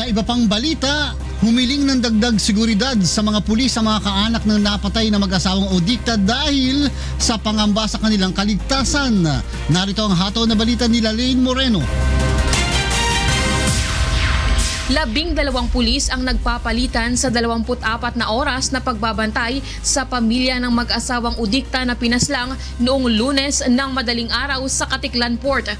Sa iba pang balita, humiling ng dagdag seguridad sa mga pulis sa mga kaanak ng napatay na mag-asawang Odikta dahil sa pangamba sa kanilang kaligtasan. Narito ang hataw na balita ni Lane Moreno. Labing dalawang pulis ang nagpapalitan sa 24 na oras na pagbabantay sa pamilya ng mag-asawang udikta na pinaslang noong lunes ng madaling araw sa Katiklan Port.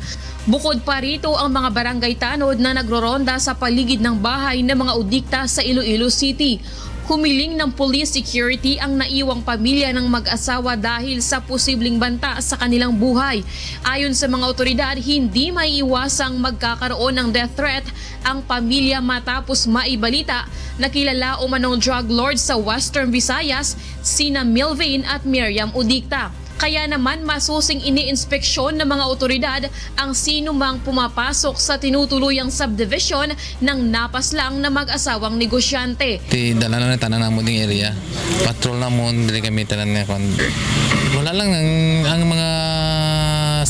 Bukod pa rito ang mga barangay tanod na nagroronda sa paligid ng bahay ng mga udikta sa Iloilo City. Humiling ng police security ang naiwang pamilya ng mag-asawa dahil sa posibleng banta sa kanilang buhay. Ayon sa mga otoridad, hindi maiiwasang magkakaroon ng death threat ang pamilya matapos maibalita na kilala umanong drug lord sa Western Visayas, sina Milvain at Miriam Udikta. Kaya naman masusing iniinspeksyon ng mga otoridad ang sino mang pumapasok sa tinutuluyang subdivision ng napaslang na mag-asawang negosyante. Ti dala na tanan namo ding area. Patrol na mo dili kami tanan nga. Wala lang ang, ang mga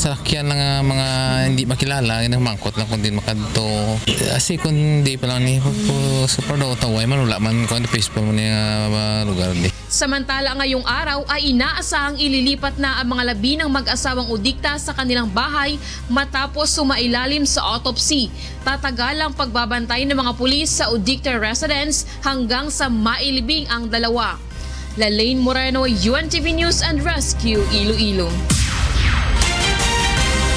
salakyan lang nga mga hindi makilala nga mangkot lang kundi makadto. Asi kun di pa lang ni po super do taway man wala man kon peaceful mo ni nga lugar di. Samantala ngayong araw ay inaasahang ililipat na ang mga labi ng mag-asawang udikta sa kanilang bahay matapos sumailalim sa autopsy. Tatagal ang pagbabantay ng mga pulis sa Udikta residence hanggang sa mailibing ang dalawa. Lalaine Moreno, UNTV News and Rescue, Iloilo.